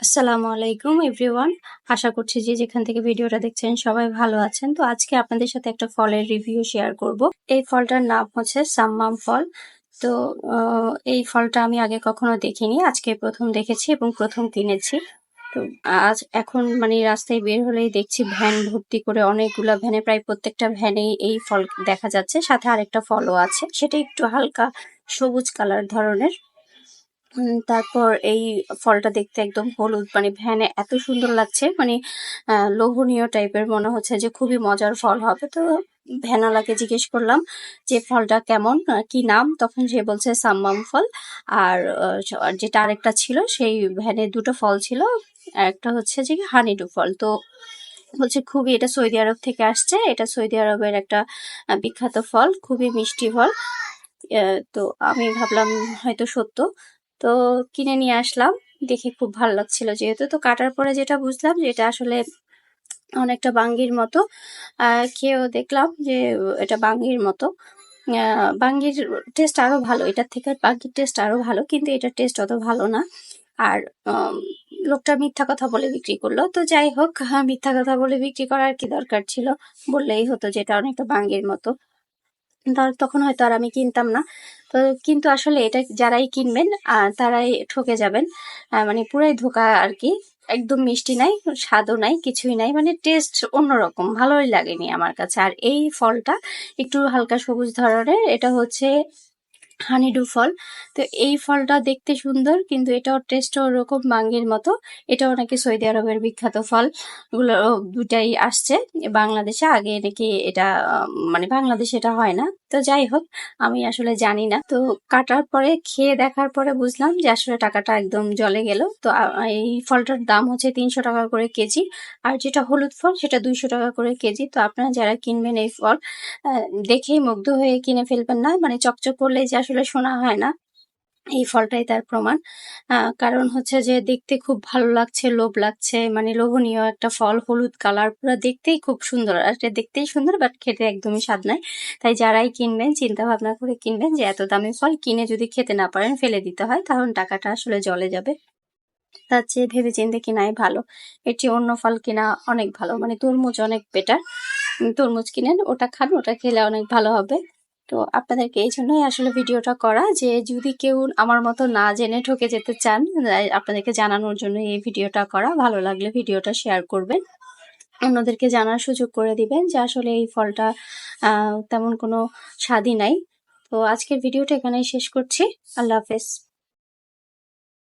আসসালামু আলাইকুম, এভরিওয়ান। আশা করছি যে যেখান থেকে ভিডিওটা দেখছেন সবাই ভালো আছেন। তো আজকে আপনাদের সাথে একটা ফলের রিভিউ শেয়ার করব। এই ফলটার নাম হচ্ছে সাম্মাম ফল। তো এই ফলটা আমি আগে কখনো দেখিনি। আজকে প্রথম দেখেছি এবং প্রথম কিনেছি। তো, আজ এখন মানে রাস্তায় বের হলেই দেখছি ভ্যান ভর্তি করে অনেকগুলা ভ্যানে, প্রায় প্রত্যেকটা ভ্যানেই এই ফল দেখা যাচ্ছে। সাথে আরেকটা ফলও আছে। সেটা একটু হালকা সবুজ কালার ধরনের। তারপর এই ফলটা দেখতে একদম হলুদ মানে ভ্যানে এত সুন্দর লাগছে মানে লোভনীয় টাইপের মনে হচ্ছে যে খুবই মজার ফল হবে। তো ভ্যানালাকে জিজ্ঞেস করলাম যে ফলটা কেমন কি নাম? তখন সে বলছে সাম্মাম ফল। আর যেটা আরেকটা ছিল, সেই ভ্যানে দুটো ফল ছিল, একটা হচ্ছে যে হানিডু ফল। তো বলছে খুবই, এটা সৌদি আরব থেকে আসছে, এটা সৌদি আরবের একটা বিখ্যাত ফল, খুবই মিষ্টি ফল। তো আমি ভাবলাম হয়তো সত্য। তো কিনে নিয়ে আসলাম। দেখে খুব ভালো লাগছিল যেহেতু। তো কাটার পরে যেটা বুঝলাম যে এটা আসলে অনেকটা বাঙ্গির মতো। খেয়েও দেখলাম যে এটা বাঙ্গির মতো। বাঙ্গির টেস্ট আরও ভালো। এটার থেকে বাঙ্গির টেস্ট আরও ভালো, কিন্তু এটার টেস্ট অত ভালো না। আর লোকটা মিথ্যা কথা বলে বিক্রি করল। তো যাই হোক, মিথ্যা কথা বলে বিক্রি করার কি দরকার ছিল? বললেই হতো যে এটা অনেকটা বাঙ্গির মতো। তখন হয়তো আর আমি কিনতাম না। তো কিন্তু আসলে এটা যারাই কিনবেন তারাই ঠকে যাবেন। মানে পুরাই ধোকা আর কি। একদম মিষ্টি নাই, স্বাদও নাই, কিছুই নাই। মানে টেস্ট অন্যরকম, ভালোই লাগেনি আমার কাছে। আর এই ফলটা একটু হালকা সবুজ ধরনের, এটা হচ্ছে হানিডু ফল। তো এই ফলটা দেখতে সুন্দর, কিন্তু এটাও টেস্ট ওরকম বাঙ্গির মতো। এটাও নাকি সৌদি আরবের বিখ্যাত ফল। গুলো দুটাই আসছে। বাংলাদেশে আগে নাকি এটা মানে বাংলাদেশে এটা হয় না। তো যাই হোক, আমি আসলে জানি না। তো কাটার পরে, খেয়ে দেখার পরে বুঝলাম যে আসলে টাকাটা একদম জলে গেল। তো এই ফলটার দাম হচ্ছে তিনশো টাকা করে কেজি। আর যেটা হলুদ ফল, সেটা দুইশো টাকা করে কেজি। তো আপনারা যারা কিনবেন এই ফল দেখেই মুগ্ধ হয়ে কিনে ফেলবেন না। মানে চকচক করলে যে আসলে শোনা হয় না। এই ফলটাই তার প্রমাণ। কারণ হচ্ছে যে দেখতে খুব ভালো লাগছে, লোভ লাগছে মানে লোভনীয় একটা ফল, হলুদ কালার, পুরো দেখতেই খুব সুন্দর। আর এটা দেখতেই সুন্দর, বাট খেতে একদমই স্বাদ নাই। তাই যারাই কিনবেন চিন্তা ভাবনা করে কিনবেন যে এত দামি ফল কিনে যদি খেতে না পারেন, ফেলে দিতে হয়, তখন টাকাটা আসলে জলে যাবে। তার চেয়ে ভেবে চিন্তে কিনাই ভালো। এর চেয়ে অন্য ফল কেনা অনেক ভালো মানে তরমুজ অনেক বেটার তরমুজ কিনেন, ওটা খান, ওটা খেলে অনেক ভালো হবে। তো আপনাদেরকে এই জন্যই আসলে ভিডিওটা করা যে যদি কেউ আমার মতো না জেনে ঠকে যেতে চান আপনাদেরকে জানানোর জন্য এই ভিডিওটা করা। ভালো লাগলে ভিডিওটা শেয়ার করবেন। অন্যদেরকে জানার সুযোগ করে দিবেন যে আসলে এই ফলটা তেমন কোনো স্বাদই নাই। তো আজকের ভিডিওটা এখানেই শেষ করছি। আল্লাহ হাফেজ।